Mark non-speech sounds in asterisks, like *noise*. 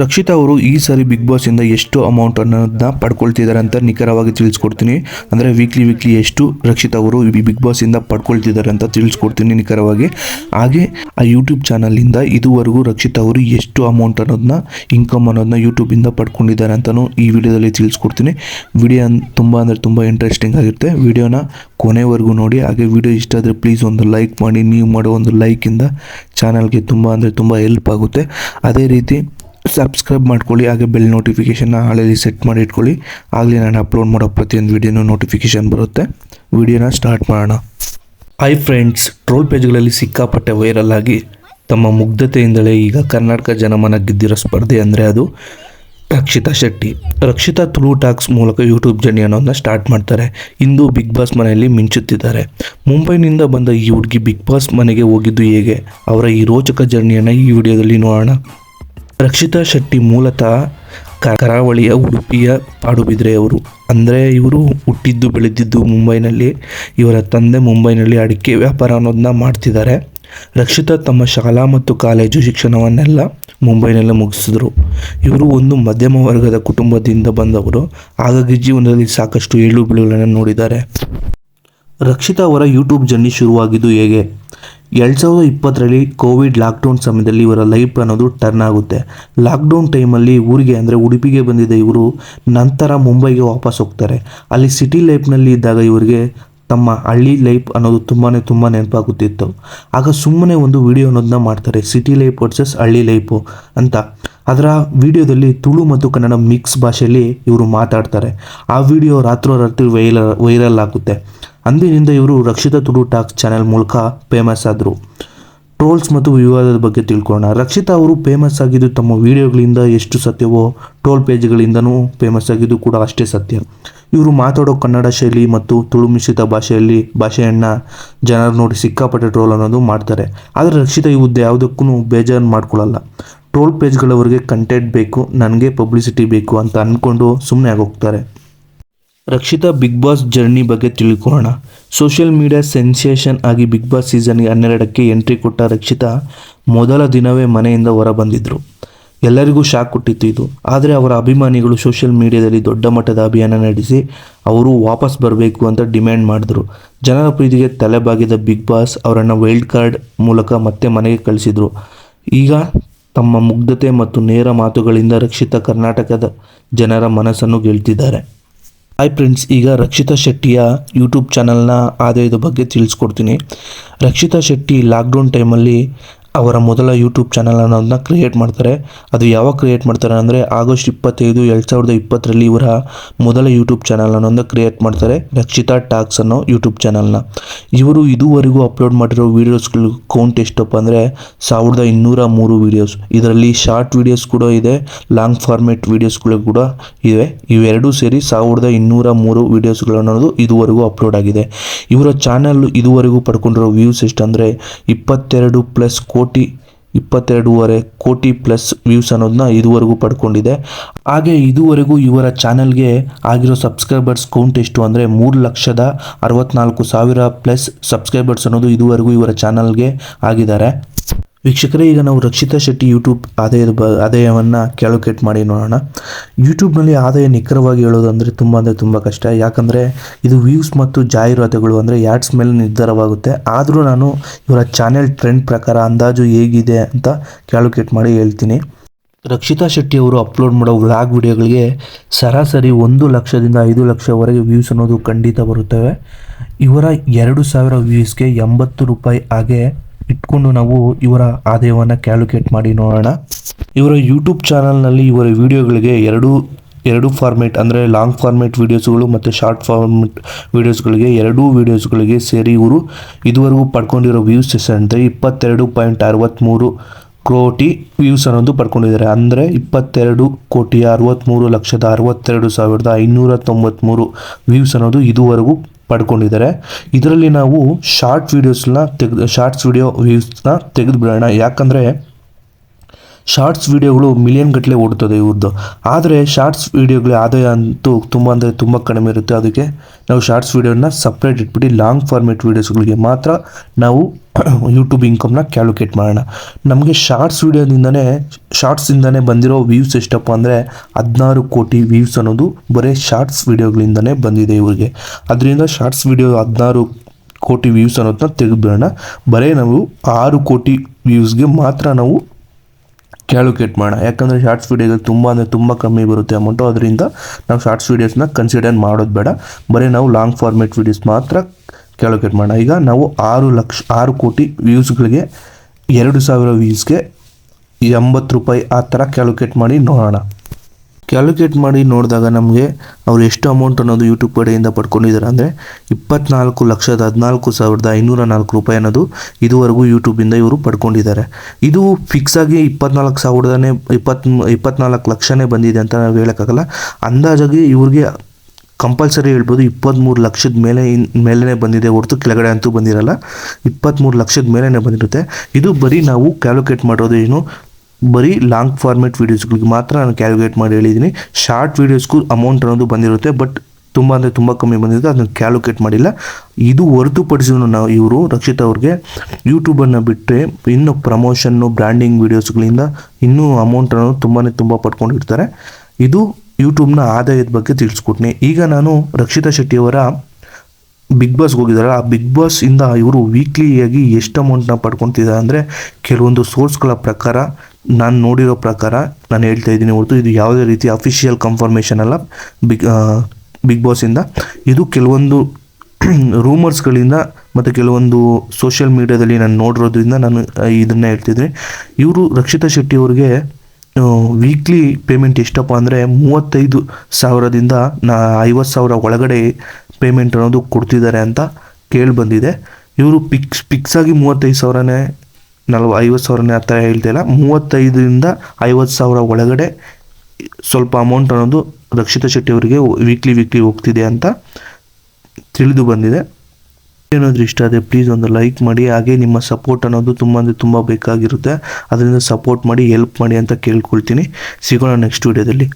ರಕ್ಷಿತಾ ಅವರು ಈ ಸಾರಿ big boss ಇಂದ ಎಷ್ಟು ಅಮೌಂಟ್ ಅನ್ನೋದನ್ನ ಪಡ್ಕೊಳ್ತಿದ್ದಾರೆ ಅಂತ ನಿಖರವಾಗಿ ತಿಳಿಸ್ಕೊಡ್ತೀನಿ. ಅಂದರೆ ವೀಕ್ಲಿ ವೀಕ್ಲಿ ಎಷ್ಟು ರಕ್ಷಿತಾ ಅವರು ಬಿಗ್ ಬಾಸ್ ಇಂದ ಪಡ್ಕೊಳ್ತಿದ್ದಾರೆ ಅಂತ ತಿಳಿಸ್ಕೊಡ್ತೀನಿ ನಿಖರವಾಗಿ. ಹಾಗೆ ಆ ಯೂಟ್ಯೂಬ್ ಇಂದ ಇದುವರೆಗೂ ರಕ್ಷಿತಾ ಅವರು ಎಷ್ಟು ಅಮೌಂಟ್ ಅನ್ನೋದನ್ನ ಇನ್ಕಮ್ ಅನ್ನೋದನ್ನ ಯೂಟ್ಯೂಬಿಂದ ಪಡ್ಕೊಂಡಿದ್ದಾರೆ ಅಂತಲೂ ಈ ವಿಡಿಯೋದಲ್ಲಿ ತಿಳಿಸ್ಕೊಡ್ತೀನಿ. ವಿಡಿಯೋ ತುಂಬ ಅಂದರೆ ತುಂಬ ಇಂಟ್ರೆಸ್ಟಿಂಗ್ ಆಗಿರುತ್ತೆ. ವಿಡಿಯೋನ ಕೊನೆವರೆಗೂ ನೋಡಿ. ಹಾಗೆ ವಿಡಿಯೋ ಇಷ್ಟ ಆದರೆ ಪ್ಲೀಸ್ ಒಂದು ಲೈಕ್ ಮಾಡಿ. ನೀವು ಮಾಡೋ ಒಂದು ಲೈಕಿಂದ ಚಾನಲ್ಗೆ ತುಂಬ ಅಂದರೆ ತುಂಬ ಹೆಲ್ಪ್ ಆಗುತ್ತೆ. ಅದೇ ರೀತಿ ಸಬ್ಸ್ಕ್ರೈಬ್ ಮಾಡ್ಕೊಳ್ಳಿ, ಹಾಗೆ ಬೆಲ್ ನೋಟಿಫಿಕೇಷನ್ನ ಹಾಳಲ್ಲಿ ಸೆಟ್ ಮಾಡಿ ಇಟ್ಕೊಳ್ಳಿ. ಆಗಲೇ ನಾನು ಅಪ್ಲೋಡ್ ಮಾಡೋ ಪ್ರತಿಯೊಂದು ವಿಡಿಯೋನು ನೋಟಿಫಿಕೇಷನ್ ಬರುತ್ತೆ. ವಿಡಿಯೋನ ಸ್ಟಾರ್ಟ್ ಮಾಡೋಣ. ಐ ಫ್ರೆಂಡ್ಸ್ ಟ್ರೋಲ್ ಪೇಜ್ಗಳಲ್ಲಿ ಸಿಕ್ಕಾಪಟ್ಟೆ ವೈರಲ್ ಆಗಿ ತಮ್ಮ ಮುಗ್ಧತೆಯಿಂದಲೇ ಈಗ ಕರ್ನಾಟಕ ಜನಮನ ಗೆದ್ದಿರೋ ಸ್ಪರ್ಧೆ ಅಂದರೆ ಅದು ರಕ್ಷಿತಾ ಶೆಟ್ಟಿ. ರಕ್ಷಿತಾ ತುಳು ಟಾಕ್ಸ್ ಮೂಲಕ ಯೂಟ್ಯೂಬ್ ಜರ್ನಿ ಅನ್ನೋದನ್ನ ಸ್ಟಾರ್ಟ್ ಮಾಡ್ತಾರೆ. ಇಂದು ಬಿಗ್ ಬಾಸ್ ಮನೆಯಲ್ಲಿ ಮಿಂಚುತ್ತಿದ್ದಾರೆ. ಮುಂಬೈನಿಂದ ಬಂದ ಈ ಹುಡುಗಿ ಬಿಗ್ ಬಾಸ್ ಮನೆಗೆ ಹೋಗಿದ್ದು ಹೇಗೆ? ಅವರ ಈ ರೋಚಕ ಜರ್ನಿಯನ್ನು ಈ ವಿಡಿಯೋದಲ್ಲಿ ನೋಡೋಣ. ರಕ್ಷಿತಾ ಶೆಟ್ಟಿ ಮೂಲತಃ ಕರಾವಳಿಯ ಉಡುಪಿಯ ಪಾಡುಬಿದ್ರೆಯವರು. ಅಂದರೆ ಇವರು ಹುಟ್ಟಿದ್ದು ಬೆಳೆದಿದ್ದು ಮುಂಬೈನಲ್ಲಿ, ಇವರ ತಂದೆ ಮುಂಬೈನಲ್ಲಿ ಅಡಿಕೆ ವ್ಯಾಪಾರ ಅನ್ನೋದನ್ನ ಮಾಡ್ತಿದ್ದಾರೆ. ರಕ್ಷಿತಾ ತಮ್ಮ ಶಾಲಾ ಮತ್ತು ಕಾಲೇಜು ಶಿಕ್ಷಣವನ್ನೆಲ್ಲ ಮುಂಬೈನಲ್ಲೇ ಮುಗಿಸಿದ್ರು. ಇವರು ಒಂದು ಮಧ್ಯಮ ವರ್ಗದ ಕುಟುಂಬದಿಂದ ಬಂದವರು. ಹಾಗಾಗಿ ಜೀವನದಲ್ಲಿ ಸಾಕಷ್ಟು ಏಳು ಬೀಳುಗಳನ್ನು ನೋಡಿದ್ದಾರೆ. ರಕ್ಷಿತಾ ಅವರ ಯೂಟ್ಯೂಬ್ ಜರ್ನಿ ಶುರುವಾಗಿದ್ದು ಹೇಗೆ? ಎರಡು ಸಾವಿರದ ಇಪ್ಪತ್ತರಲ್ಲಿ ಕೋವಿಡ್ ಲಾಕ್ಡೌನ್ ಸಮಯದಲ್ಲಿ ಇವರ ಲೈಫ್ ಅನ್ನೋದು ಟರ್ನ್ ಆಗುತ್ತೆ. ಲಾಕ್ಡೌನ್ ಟೈಮಲ್ಲಿ ಊರಿಗೆ ಅಂದರೆ ಉಡುಪಿಗೆ ಬಂದಿದ್ದ ಇವರು ನಂತರ ಮುಂಬೈಗೆ ವಾಪಸ್ ಹೋಗ್ತಾರೆ. ಅಲ್ಲಿ ಸಿಟಿ ಲೈಫ್ನಲ್ಲಿ ಇದ್ದಾಗ ಇವರಿಗೆ ತಮ್ಮ ಹಳ್ಳಿ ಲೈಫ್ ಅನ್ನೋದು ತುಂಬಾ ತುಂಬ ನೆನಪಾಗುತ್ತಿತ್ತು. ಆಗ ಸುಮ್ಮನೆ ಒಂದು ವಿಡಿಯೋ ಅನ್ನೋದನ್ನ ಮಾಡ್ತಾರೆ, ಸಿಟಿ ಲೈಫ್ ವರ್ಸಸ್ ಹಳ್ಳಿ ಲೈಫು ಅಂತ. ಅದರ ವಿಡಿಯೋದಲ್ಲಿ ತುಳು ಮತ್ತು ಕನ್ನಡ ಮಿಕ್ಸ್ ಭಾಷೆಯಲ್ಲಿ ಇವರು ಮಾತಾಡ್ತಾರೆ. ಆ ವಿಡಿಯೋ ರಾತ್ರೋರಾತ್ರಿ ವೈರಲ್ ವೈರಲ್ ಆಗುತ್ತೆ. ಅಂದಿನಿಂದ ಇವರು ರಕ್ಷಿತ ತುಡು ಟಾಕ್ ಚಾನೆಲ್ ಮೂಲಕ ಫೇಮಸ್ ಆದರು. ಟ್ರೋಲ್ಸ್ ಮತ್ತು ವಿವಾದದ ಬಗ್ಗೆ ತಿಳ್ಕೊಳ್ಳೋಣ. ರಕ್ಷಿತಾ ಅವರು ಫೇಮಸ್ ಆಗಿದ್ದು ತಮ್ಮ ವಿಡಿಯೋಗಳಿಂದ ಎಷ್ಟು ಸತ್ಯವೋ, ಟ್ರೋಲ್ ಪೇಜ್ಗಳಿಂದನೂ ಫೇಮಸ್ ಆಗಿದ್ದು ಕೂಡ ಅಷ್ಟೇ ಸತ್ಯ. ಇವರು ಮಾತಾಡೋ ಕನ್ನಡ ಶೈಲಿ ಮತ್ತು ತುಳು ಮಿಶ್ರಿತ ಭಾಷೆಯಲ್ಲಿ ಭಾಷೆಯನ್ನು ಜನರು ನೋಡಿ ಸಿಕ್ಕಾಪಟ್ಟೆ ಟ್ರೋಲ್ ಅನ್ನೋದು ಮಾಡ್ತಾರೆ. ಆದರೆ ರಕ್ಷಿತಾ ಹುದ್ದೆ ಯಾವುದಕ್ಕೂ ಬೇಜಾರು ಮಾಡ್ಕೊಳ್ಳಲ್ಲ. ಟ್ರೋಲ್ ಪೇಜ್ಗಳವರಿಗೆ ಕಂಟೆಂಟ್ ಬೇಕು, ನನಗೆ ಪಬ್ಲಿಸಿಟಿ ಬೇಕು ಅಂತ ಅಂದ್ಕೊಂಡು ಸುಮ್ಮನೆ ಆಗೋಗ್ತಾರೆ. ರಕ್ಷಿತಾ ಬಿಗ್ ಬಾಸ್ ಜರ್ನಿ ಬಗ್ಗೆ ತಿಳ್ಕೊಳ್ಳೋಣ. ಸೋಷಿಯಲ್ ಮೀಡಿಯಾ ಸೆನ್ಸೇಷನ್ ಆಗಿ ಬಿಗ್ ಬಾಸ್ ಸೀಸನ್ಗೆ ಹನ್ನೆರಡಕ್ಕೆ ಎಂಟ್ರಿ ಕೊಟ್ಟ ರಕ್ಷಿತಾ ಮೊದಲ ದಿನವೇ ಮನೆಯಿಂದ ಹೊರ ಬಂದಿದ್ದರು ಎಲ್ಲರಿಗೂ ಶಾಕ್ ಕೊಟ್ಟಿತ್ತು ಇದು. ಆದರೆ ಅವರ ಅಭಿಮಾನಿಗಳು ಸೋಷಿಯಲ್ ಮೀಡಿಯಾದಲ್ಲಿ ದೊಡ್ಡ ಮಟ್ಟದ ಅಭಿಯಾನ ನಡೆಸಿ ಅವರು ವಾಪಸ್ ಬರಬೇಕು ಅಂತ ಡಿಮ್ಯಾಂಡ್ ಮಾಡಿದ್ರು. ಜನರ ಪ್ರೀತಿಗೆ ತಲೆಬಾಗಿದ ಬಿಗ್ ಬಾಸ್ ಅವರನ್ನು ವೈಲ್ಡ್ ಕಾರ್ಡ್ ಮೂಲಕ ಮತ್ತೆ ಮನೆಗೆ ಕಳಿಸಿದರು. ಈಗ ತಮ್ಮ ಮುಗ್ಧತೆ ಮತ್ತು ನೇರ ಮಾತುಗಳಿಂದ ರಕ್ಷಿತ ಕರ್ನಾಟಕದ ಜನರ ಮನಸ್ಸನ್ನು ಗೆಲ್ತಿದ್ದಾರೆ. ಹಾಯ್ ಫ್ರೆಂಡ್ಸ್ ಈಗ ರಕ್ಷಿತಾ ಶೆಟ್ಟಿಯ ಯೂಟ್ಯೂಬ್ ಚಾನಲ್ನ ಆದಾಯದ ಬಗ್ಗೆ ತಿಳಿಸ್ಕೊಡ್ತೀನಿ. ರಕ್ಷಿತಾ ಶೆಟ್ಟಿ ಲಾಕ್ಡೌನ್ ಟೈಮಲ್ಲಿ ಅವರ ಮೊದಲ ಯೂಟ್ಯೂಬ್ ಚಾನಲ್ ಅನ್ನೋದನ್ನ ಕ್ರಿಯೇಟ್ ಮಾಡ್ತಾರೆ. ಅದು ಯಾವಾಗ ಕ್ರಿಯೇಟ್ ಮಾಡ್ತಾರೆ ಅಂದರೆ ಆಗಸ್ಟ್ ಇಪ್ಪತ್ತೈದು, ಎರಡು ಸಾವಿರದ ಇಪ್ಪತ್ತರಲ್ಲಿ ಇವರ ಮೊದಲ ಯೂಟ್ಯೂಬ್ ಚಾನಲ್ ಅನ್ನೋದನ್ನ ಕ್ರಿಯೇಟ್ ಮಾಡ್ತಾರೆ, ರಕ್ಷಿತಾ ಟಾಕ್ಸ್ ಅನ್ನೋ ಯೂಟ್ಯೂಬ್ ಚಾನಲ್ನ ಇವರು ಇದುವರೆಗೂ ಅಪ್ಲೋಡ್ ಮಾಡಿರೋ ವೀಡಿಯೋಸ್ಗಳು ಕೌಂಟ್ ಎಷ್ಟಪ್ಪ ಅಂದರೆ ಸಾವಿರದ ಇನ್ನೂರ ಮೂರು ವೀಡಿಯೋಸ್ ಇದರಲ್ಲಿ ಶಾರ್ಟ್ ವೀಡಿಯೋಸ್ ಕೂಡ ಇದೆ ಲಾಂಗ್ ಫಾರ್ಮೇಟ್ ವೀಡಿಯೋಸ್ಗಳು ಕೂಡ ಇವೆ. ಇವೆರಡೂ ಸೇರಿ ಸಾವಿರದ ಇನ್ನೂರ ಮೂರು ವೀಡಿಯೋಸ್ಗಳು ಇದುವರೆಗೂ ಅಪ್ಲೋಡ್ ಆಗಿದೆ. ಇವರ ಚಾನಲ್ ಇದುವರೆಗೂ ಪಡ್ಕೊಂಡಿರೋ ವ್ಯೂಸ್ ಎಷ್ಟಂದರೆ ಇಪ್ಪತ್ತೆರಡು ಪ್ಲಸ್ ಕೋಟಿ ಇಪ್ಪತ್ತೆರಡೂವರೆ ಕೋಟಿ ಪ್ಲಸ್ ವ್ಯೂಸ್ ಅನ್ನೋದನ್ನ ಇದುವರೆಗೂ ಪಡ್ಕೊಂಡಿದೆ. ಹಾಗೆ ಇದುವರೆಗೂ ಇವರ ಚಾನಲ್ಗೆ ಆಗಿರೋ ಸಬ್ಸ್ಕ್ರೈಬರ್ಸ್ ಕೌಂಟ್ ಎಷ್ಟು ಅಂದರೆ ಮೂರು ಲಕ್ಷದ ಅರವತ್ನಾಲ್ಕು ಸಾವಿರ ಪ್ಲಸ್ ಸಬ್ಸ್ಕ್ರೈಬರ್ಸ್ ಅನ್ನೋದು ಇದುವರೆಗೂ ಇವರ ಚಾನಲ್ಗೆ ಆಗಿದ್ದಾರೆ. ವೀಕ್ಷಕರೇ, ಈಗ ನಾವು ರಕ್ಷಿತಾ ಶೆಟ್ಟಿ ಯೂಟ್ಯೂಬ್ ಆದಾಯದ ಬ, ಆದಾಯವನ್ನು ಕ್ಯಾಲ್ಕುಲೇಟ್ ಮಾಡಿ ನೋಡೋಣ. ಯೂಟ್ಯೂಬ್ನಲ್ಲಿ ಆದಾಯ ನಿಖರವಾಗಿ ಹೇಳೋದು ಅಂದರೆ ತುಂಬ ಅಂದರೆ ತುಂಬ ಕಷ್ಟ. ಯಾಕಂದರೆ ಇದು ವ್ಯೂಸ್ ಮತ್ತು ಜಾಹೀರಾತುಗಳು ಅಂದರೆ ಯಾಡ್ಸ್ ಮೇಲೆ ನಿರ್ಧಾರವಾಗುತ್ತೆ. ಆದರೂ ನಾನು ಇವರ ಚಾನೆಲ್ ಟ್ರೆಂಡ್ ಪ್ರಕಾರ ಅಂದಾಜು ಹೇಗಿದೆ ಅಂತ ಕ್ಯಾಲ್ಕುಲೇಟ್ ಮಾಡಿ ಹೇಳ್ತೀನಿ. ರಕ್ಷಿತಾ ಶೆಟ್ಟಿ ಅವರು ಅಪ್ಲೋಡ್ ಮಾಡೋ ವ್ಲಾಗ್ ವಿಡಿಯೋಗಳಿಗೆ ಸರಾಸರಿ ಒಂದು ಲಕ್ಷದಿಂದ ಐದು ಲಕ್ಷವರೆಗೆ ವ್ಯೂಸ್ ಅನ್ನೋದು ಖಂಡಿತ ಬರುತ್ತವೆ. ಇವರ ಎರಡು ಸಾವಿರ ವ್ಯೂಸ್ಗೆ ಎಂಬತ್ತು ರೂಪಾಯಿ ಹಾಗೆ ಇಟ್ಕೊಂಡು ನಾವು ಇವರ ಆದಾಯವನ್ನು ಕ್ಯಾಲ್ಕುಲೇಟ್ ಮಾಡಿ ನೋಡೋಣ. ಇವರ ಯೂಟ್ಯೂಬ್ ಚಾನಲ್ನಲ್ಲಿ ಇವರ ವಿಡಿಯೋಗಳಿಗೆ ಎರಡು ಎರಡು ಫಾರ್ಮೇಟ್ ಅಂದರೆ ಲಾಂಗ್ ಫಾರ್ಮೇಟ್ ವೀಡಿಯೋಸ್ಗಳು ಮತ್ತು ಶಾರ್ಟ್ ಫಾರ್ಮೇಟ್ ವೀಡಿಯೋಸ್ಗಳಿಗೆ ಎರಡೂ ವೀಡಿಯೋಸ್ಗಳಿಗೆ ಸೇರಿ ಇವರು ಇದುವರೆಗೂ ಪಡ್ಕೊಂಡಿರೋ ವ್ಯೂಸ್ ಅಂದರೆ ಇಪ್ಪತ್ತೆರಡು ಪಾಯಿಂಟ್ ಅರವತ್ತ್ಮೂರು ಕೋಟಿ ವ್ಯೂಸ್ ಅನ್ನೋದು ಪಡ್ಕೊಂಡಿದ್ದಾರೆ. ಅಂದರೆ ಇಪ್ಪತ್ತೆರಡು ಕೋಟಿ ಅರವತ್ತ್ಮೂರು ಲಕ್ಷದ ಅರವತ್ತೆರಡು ಸಾವಿರದ ಐನೂರ ತೊಂಬತ್ತ್ಮೂರು ವ್ಯೂಸ್ ಅನ್ನೋದು ಇದುವರೆಗೂ ಪಡ್ಕೊಂಡಿದ್ದಾರೆ. ಇದರಲ್ಲಿ ನಾವು ಶಾರ್ಟ್ ವೀಡಿಯೋಸ್ನ ತೆಗೆದು ಶಾರ್ಟ್ಸ್ ವೀಡಿಯೋ ವ್ಯೂಸ್ನ ತೆಗೆದು ಬಿಡೋಣ. ಯಾಕಂದರೆ ಶಾರ್ಟ್ಸ್ ವೀಡಿಯೋಗಳು ಮಿಲಿಯನ್ ಗಟ್ಟಲೆ ಓಡುತ್ತದೆ ಇವ್ರದ್ದು ಆದರೆ ಶಾರ್ಟ್ಸ್ ವೀಡಿಯೋಗಳ ಆದಾಯ ಅಂತೂ ತುಂಬ ಅಂದರೆ ತುಂಬ ಕಡಿಮೆ ಇರುತ್ತೆ. ಅದಕ್ಕೆ ನಾವು ಶಾರ್ಟ್ಸ್ ವೀಡಿಯೋನ ಸಪ್ರೇಟ್ ಇಟ್ಬಿಟ್ಟು ಲಾಂಗ್ ಫಾರ್ಮೇಟ್ ವೀಡಿಯೋಸ್ಗಳಿಗೆ ಮಾತ್ರ ನಾವು ಯೂಟ್ಯೂಬ್ ಇನ್ಕಮ್ನ ಕ್ಯಾಲ್ಕುಲೇಟ್ ಮಾಡೋಣ. ನಮಗೆ ಶಾರ್ಟ್ಸ್ ವೀಡಿಯೋದಿಂದನೇ ಶಾರ್ಟ್ಸಿಂದನೇ ಬಂದಿರೋ ವ್ಯೂಸ್ ಎಷ್ಟಪ್ಪ ಅಂದರೆ ಹದಿನಾರು ಕೋಟಿ ವ್ಯೂಸ್ ಅನ್ನೋದು ಬರೀ ಶಾರ್ಟ್ಸ್ ವೀಡಿಯೋಗಳಿಂದನೇ ಬಂದಿದೆ ಇವರಿಗೆ. ಅದರಿಂದ ಶಾರ್ಟ್ಸ್ ವೀಡಿಯೋ ಹದಿನಾರು ಕೋಟಿ ವ್ಯೂಸ್ ಅನ್ನೋದನ್ನ ತೆಗೆದುಬಿಡೋಣ. ಬರೀ ನಾವು ಆರು ಕೋಟಿ ವ್ಯೂಸ್ಗೆ ಮಾತ್ರ ನಾವು ಕ್ಯಾಲ್ಕುಲೇಟ್ ಮಾಡೋಣ. ಯಾಕಂದರೆ ಶಾರ್ಟ್ಸ್ ವೀಡಿಯೋಗಳು ತುಂಬ ಅಂದರೆ ತುಂಬ ಕಮ್ಮಿ ಬರುತ್ತೆ ಅಮೌಂಟು ಅದರಿಂದ ನಾವು ಶಾರ್ಟ್ಸ್ ವೀಡಿಯೋಸ್ನ ಕನ್ಸಿಡರ್ ಮಾಡೋದು ಬೇಡ. ಬರೀ ನಾವು ಲಾಂಗ್ ಫಾರ್ಮೇಟ್ ವೀಡಿಯೋಸ್ ಮಾತ್ರ ಕ್ಯಾಲ್ಕುಲೇಟ್ ಮಾಡೋಣ. ಈಗ ನಾವು ಆರು ಲಕ್ಷ, ಆರು ಕೋಟಿ ವ್ಯೂಸ್ಗಳಿಗೆ ಎರಡು ಸಾವಿರ ವ್ಯೂಸ್ಗೆ ಎಂಬತ್ತು ರೂಪಾಯಿ ಆ ಥರ ಕ್ಯಾಲ್ಕುಲೇಟ್ ಮಾಡಿ ನೋಡೋಣ. ಕ್ಯಾಲ್ಕುಲೇಟ್ ಮಾಡಿ ನೋಡಿದಾಗ ನಮಗೆ ಅವ್ರು ಎಷ್ಟು ಅಮೌಂಟ್ ಅನ್ನೋದು ಯೂಟ್ಯೂಬ್ ಕಡೆಯಿಂದ ಪಡ್ಕೊಂಡಿದ್ದಾರೆ ಅಂದರೆ ಇಪ್ಪತ್ನಾಲ್ಕು ಲಕ್ಷದ ಹದಿನಾಲ್ಕು ಸಾವಿರದ ಐನೂರ ನಾಲ್ಕು ರೂಪಾಯಿ ಅನ್ನೋದು ಇದುವರೆಗೂ ಯೂಟ್ಯೂಬಿಂದ ಇವರು ಪಡ್ಕೊಂಡಿದ್ದಾರೆ ಇದು ಫಿಕ್ಸ್ ಆಗಿ ಇಪ್ಪತ್ನಾಲ್ಕು ಸಾವಿರದನೇ ಇಪ್ಪತ್ತ್, ಇಪ್ಪತ್ನಾಲ್ಕು ಲಕ್ಷನೇ ಬಂದಿದೆ ಅಂತ ನಾವು ಹೇಳೋಕ್ಕಾಗಲ್ಲ. ಅಂದಾಜಾಗಿ ಇವ್ರಿಗೆ ಕಂಪಲ್ಸರಿ ಹೇಳ್ಬೋದು ಇಪ್ಪತ್ತ್ಮೂರು ಲಕ್ಷದ ಮೇಲೆ ಮೇಲೇ ಬಂದಿದೆ. ಹೊರತು ಕೆಳಗಡೆ ಅಂತೂ ಬಂದಿರಲ್ಲ. ಇಪ್ಪತ್ತ್ಮೂರು ಲಕ್ಷದ ಮೇಲೇ ಬಂದಿರುತ್ತೆ. ಇದು ಬರೀ ನಾವು ಕ್ಯಾಲ್ಕುಲೇಟ್ ಮಾಡೋದು ಏನು ಬರೀ ಲಾಂಗ್ ಫಾರ್ಮೆಟ್ ವೀಡಿಯೋಸ್ಗಳಿಗೆ ಮಾತ್ರ ನಾನು ಕ್ಯಾಲ್ಕುಲೇಟ್ ಮಾಡಿ ಹೇಳಿದ್ದೀನಿ. ಶಾರ್ಟ್ ವೀಡಿಯೋಸ್ಗೂ ಅಮೌಂಟ್ ಅನ್ನೋದು ಬಂದಿರುತ್ತೆ ಬಟ್ ತುಂಬ ಅಂದರೆ ತುಂಬ ಕಮ್ಮಿ ಬಂದಿರುತ್ತೆ, ಅದನ್ನು ಕ್ಯಾಲ್ಕುಲೇಟ್ ಮಾಡಿಲ್ಲ. ಇದು ಹೊರತುಪಡಿಸಿದ್ರು ನಾವು ಇವರು ರಕ್ಷಿತ್ ಅವ್ರಿಗೆ ಯೂಟ್ಯೂಬನ್ನು ಬಿಟ್ಟರೆ ಇನ್ನು ಪ್ರಮೋಷನ್ನು ಬ್ರ್ಯಾಂಡಿಂಗ್ ವೀಡಿಯೋಸ್ಗಳಿಂದ ಇನ್ನೂ ಅಮೌಂಟ್ ಅನ್ನೋದು ತುಂಬಾ ತುಂಬ ಪಡ್ಕೊಂಡಿರ್ತಾರೆ ಇದು ಯೂಟ್ಯೂಬ್ನ ಆದಾಯದ ಬಗ್ಗೆ ತಿಳಿಸ್ಕೊಟ್ನಿ ಈಗ ನಾನು ರಕ್ಷಿತಾ ಶೆಟ್ಟಿಯವರ ಬಿಗ್ ಬಾಸ್ಗೆ ಹೋಗಿದ್ದಾರೆ ಆ ಬಿಗ್ ಬಾಸ್ ಇಂದ ಇವರು ವೀಕ್ಲಿಯಾಗಿ ಎಷ್ಟು ಅಮೌಂಟ್ನ ಪಡ್ಕೊತಿದ್ದಾರೆ ಅಂದರೆ, ಕೆಲವೊಂದು ಸೋರ್ಸ್ಗಳ ಪ್ರಕಾರ ನಾನು ನೋಡಿರೋ ಪ್ರಕಾರ ನಾನು ಹೇಳ್ತಾ ಇದ್ದೀನಿ ಹೊರತು ಇದು ಯಾವುದೇ ರೀತಿ ಅಫಿಷಿಯಲ್ ಕನ್ಫರ್ಮೇಷನ್ ಅಲ್ಲ. ಬಿಗ್ ಬಿಗ್ ಬಾಸಿಂದ ಇದು. ಕೆಲವೊಂದು *clears throat* ರೂಮರ್ಸ್ಗಳಿಂದ ಮತ್ತು ಕೆಲವೊಂದು ಸೋಷಿಯಲ್ ಮೀಡಿಯಾದಲ್ಲಿ ನಾನು ನೋಡಿರೋದ್ರಿಂದ ನಾನು ಇದನ್ನು ಹೇಳ್ತಿದ್ದೀನಿ ಇವರು ರಕ್ಷಿತಾ ಶೆಟ್ಟಿ ಅವ್ರಿಗೆ ವೀಕ್ಲಿ ಪೇಮೆಂಟ್ ಎಷ್ಟಪ್ಪ ಅಂದರೆ ಮೂವತ್ತೈದು ಸಾವಿರದಿಂದ ನಾ ಐವತ್ತು ಸಾವಿರ ಒಳಗಡೆ ಪೇಮೆಂಟ್ ಅನ್ನೋದು ಕೊಡ್ತಿದ್ದಾರೆ ಅಂತ ಕೇಳಿಬಂದಿದೆ ಇವರು ಪಿಕ್ಸ್ ಪಿಕ್ಸಾಗಿ ಮೂವತ್ತೈದು ಸಾವಿರನೇ ನಲ್ವ ಐವತ್ತು ಸಾವಿರನೇ ಆ ಥರ ಹೇಳ್ತಿಲ್ಲ ಮೂವತ್ತೈದರಿಂದ ಐವತ್ತು ಸಾವಿರ ಒಳಗಡೆ ಸ್ವಲ್ಪ ಅಮೌಂಟ್ ಅನ್ನೋದು ರಕ್ಷಿತಾ ಶೆಟ್ಟಿ ಅವರಿಗೆ ವೀಕ್ಲಿ ವೀಕ್ಲಿ ಹೋಗ್ತಿದೆ ಅಂತ ತಿಳಿದು ಬಂದಿದೆ. ಏನಾದರೂ ಇಷ್ಟ ಆದರೆ ಪ್ಲೀಸ್ ಒಂದು ಲೈಕ್ ಮಾಡಿ, ಹಾಗೆ ನಿಮ್ಮ ಸಪೋರ್ಟ್ ಅನ್ನೋದು ತುಂಬ ಅಂದರೆ ತುಂಬ ಬೇಕಾಗಿರುತ್ತೆ. ಅದರಿಂದ ಸಪೋರ್ಟ್ ಮಾಡಿ ಹೆಲ್ಪ್ ಮಾಡಿ ಅಂತ ಕೇಳ್ಕೊಳ್ತೀನಿ. ಸಿಗೋಣ ನೆಕ್ಸ್ಟ್ ವೀಡಿಯೋದಲ್ಲಿ